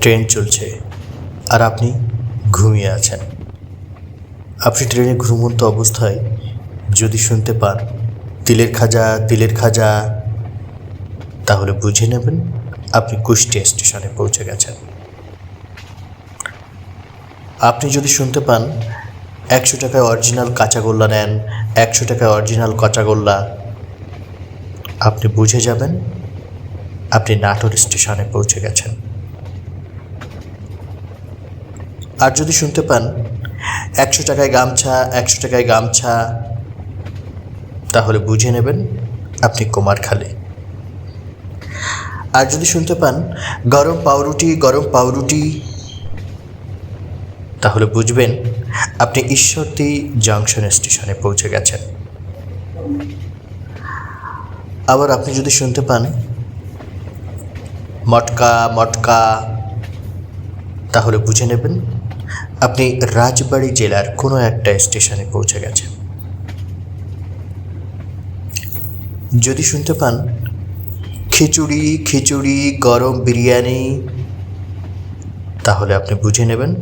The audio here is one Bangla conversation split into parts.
ট্রেন চলছে আর আপনি ঘুমিয়ে আছেন। আপনি ট্রেনে ঘুমন্ত অবস্থায় যদি শুনতে পান, তিলের খাজা তিলের খাজা, তাহলে বুঝে নেবেন আপনি কুষ্টিয়া স্টেশনে পৌঁছে গেছেন। আপনি যদি শুনতে পান, একশো টাকায় অরিজিনাল কাঁচাগোল্লা নেন, একশো টাকায় অরিজিনাল কাঁচাগোল্লা আপনি বুঝে যাবেন আপনি নাটোর স্টেশনে পৌঁছে গেছেন। আর যদি শুনতে পান, একশো টাকায় গামছা, একশো টাকায় গামছা, তাহলে বুঝে নেবেন আপনি কুমারখালী আর যদি শুনতে পান, গরম পাউরুটি গরম পাউরুটি, তাহলে বুঝবেন আপনি ঈশ্বরদী জাংশন স্টেশনে পৌঁছে গেছেন। আবার আপনি যদি শুনতে পান, মটকা মটকা, তাহলে বুঝে নেবেন আপনি রাজবাড়ি জেলার কোনো একটা স্টেশনে পৌঁছে গেছেন। যদি শুনতে পান, খিচুড়ি খিচুড়ি, গরম বিরিয়ানি, তাহলে আপনি বুঝে নেবেন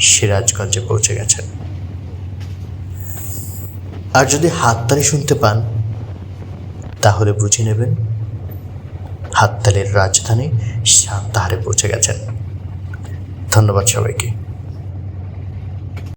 সিরাজগঞ্জে পৌঁছে গেছেন। আর যদি হাততালি শুনতে পান, তাহলে বুঝে নেবেন হাততালির রাজধানী সান্তাহারে পৌঁছে গেছেন। ধন্যবাদ সবাইকে।